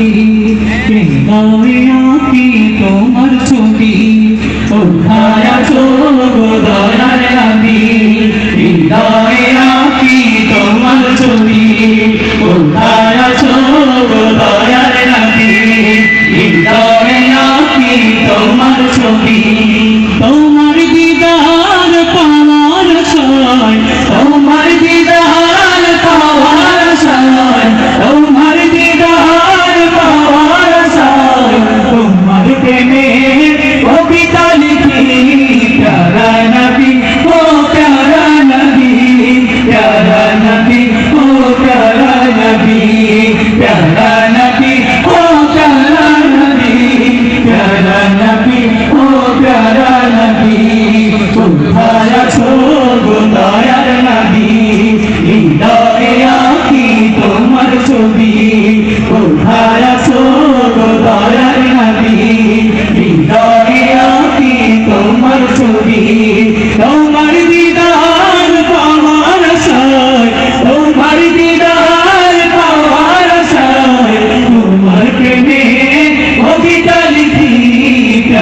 নাকি হৃদয়ে আঁকি তোমার ছবি আছো গো দয়ার নাকি হৃদয়ে আঁকি তোমার ছবি কোথায়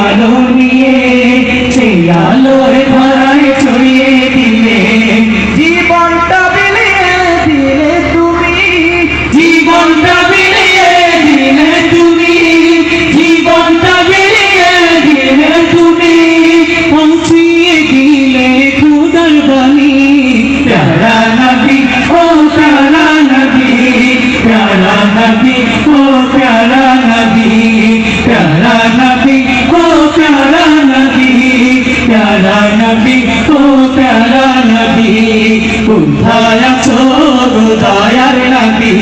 আলো নিয়ে সেই আলোয় ধরায় ছড়িয়ে দিলে। জীবনটা বিলিয়ে দিলে তুমি, জীবনটা বিলিয়ে দিলে তুমি, জীবনটা বিলিয়ে দিলে তুমি। পৌঁছিয়ে দিলে খুদার বাণী, প্যারা নবী ও প্যারা নবী প্যারা নবী ও কোথায় আছো দয়ার নবী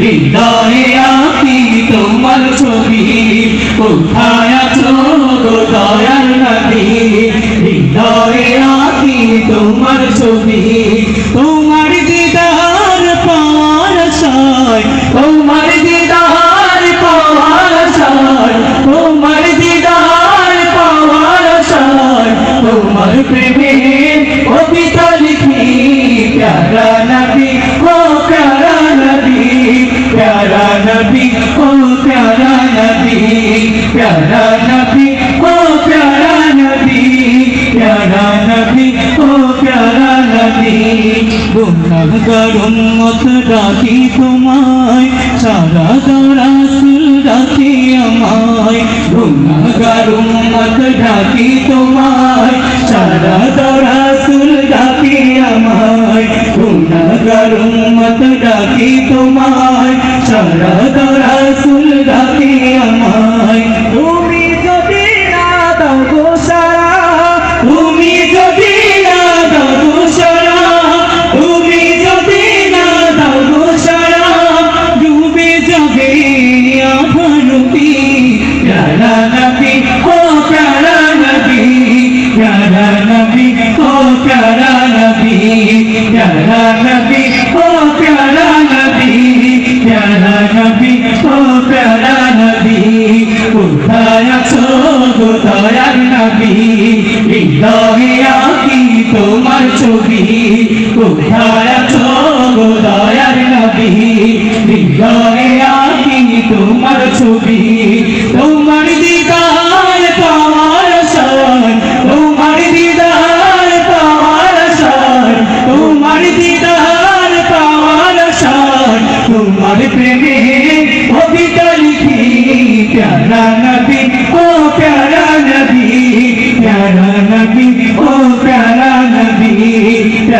হৃদয়ে আঁকি তোমার ছবি কোথায় প্যারা নবী ও প্যারা নবী প্যারা নবী ও প্যারা নবী প্যারা নবী ও প্যারা নবী গুণাগার উম্মত ডাকি তোমায় সারা দরাসুল ডাকি আমায় গুণাগার উম্মত ডাকি তোমায় সারা দরাসুল ডাকি আমায় গুণাগার উম্মত ডাকি তোমায় সারা নবী ও প্যারা নবী প্যারা নবী ও প্যারা নবী প্যারা নবী ও প্যারা নবী? প্যারা তোমার ছবি, কোথায়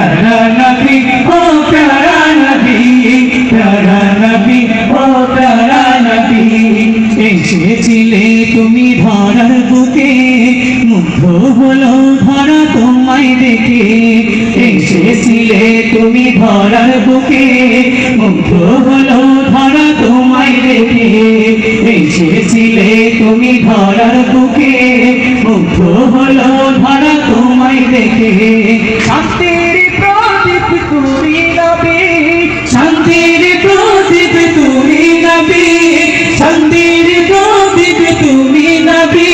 প্যারা নবী ও প্যারা নবী প্যারা নবী ও প্যারা নবী এসেছিলে তুমি ধরার বুকে, মুগ্ধ হলো ধরা তোমায় দেখে। এসেছিলে তুমি ধরার বুকে মুগ্ধ হলো ধরা তোমায় দেখে। এসেছিলে তুমি ধরার বুকে মুগ্ধ হলো ধরা তোমায় দেখে। শান্তির প্রদীপ তুমি নবী, শান্তির প্রদীপ তুমি নবী, শান্তির প্রদীপ তুমি নবী।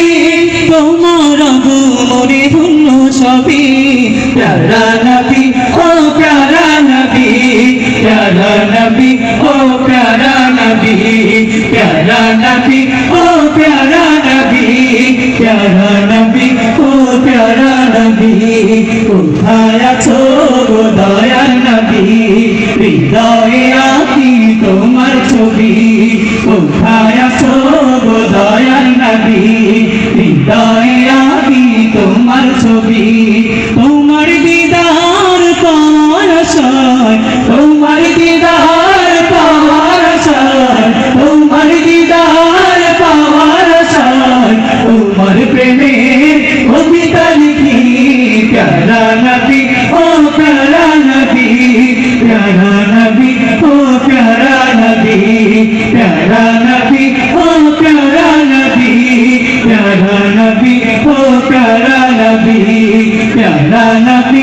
তোমার মনে ধন্য সবই। প্যারা প্যারা নবী ও প্যারা নবী প্যারা নবী ও প্যারা নবী প্যারা নবী ও প্যারা নবী গো দয়ার নবী হৃদয়ে আকি তোমার ছবি আছো প্যারা নবী ও প্যারা নবী প্যারা নবী ও প্যারা নবী প্যারা নবী ও প্যারা নবী প্যারা নবী ও প্যারা নবী প্যারা নবী